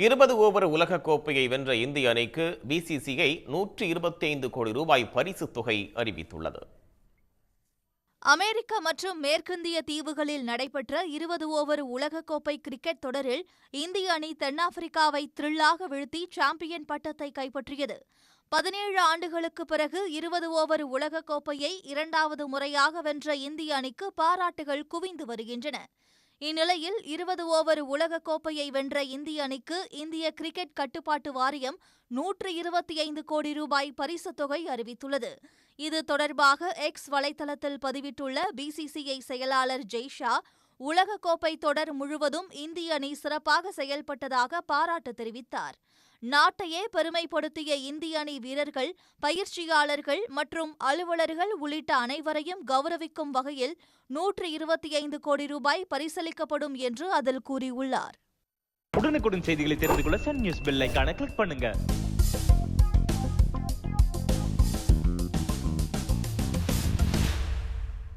இருபது ஓவர் உலகக் கோப்பையை வென்ற இந்திய அணிக்கு பிசிசிஐ நூற்றி இருபத்தி ஐந்து கோடி ரூபாய் பரிசுத் தொகை அறிவித்துள்ளது. அமெரிக்கா மற்றும் மேற்கிந்திய தீவுகளில் நடைபெற்ற இருபது ஓவர் உலகக்கோப்பை கிரிக்கெட் தொடரில் இந்திய அணி தென்னாப்பிரிக்காவை த்ரில்லாக வீழ்த்தி சாம்பியன் பட்டத்தை கைப்பற்றியது. பதினேழு ஆண்டுகளுக்கு பிறகு இருபது ஓவர் உலகக்கோப்பையை இரண்டாவது முறையாக வென்ற இந்திய அணிக்கு பாராட்டுகள் குவிந்து வருகின்றன. இந்நிலையில் இருபது ஓவர் உலகக்கோப்பையை வென்ற இந்திய அணிக்கு இந்திய கிரிக்கெட் கட்டுப்பாட்டு வாரியம் நூற்று இருபத்தி ஐந்து கோடி ரூபாய் பரிசுத் தொகை அறிவித்துள்ளது. இது தொடர்பாக எக்ஸ் வலைதளத்தில் பதிவிட்டுள்ள பிசிசிஐ செயலாளர் ஜெய்ஷா உலகக்கோப்பை தொடர் முழுவதும் இந்திய அணி சிறப்பாக செயல்பட்டதாக பாராட்டு தெரிவித்தார். நாட்டையே பெருமைப்படுத்திய இந்திய அணி வீரர்கள் பயிற்சியாளர்கள் மற்றும் அலுவலர்கள் உள்ளிட்ட அனைவரையும் கௌரவிக்கும் வகையில் நூற்று இருபத்தி ஐந்து கோடி ரூபாய் பரிசளிக்கப்படும் என்று அதில் கூறியுள்ளார். உடனுக்குடன் செய்திகளை தெரிந்து கொள்ள சன் நியூஸ் பெல் கிளிக் பண்ணுங்க.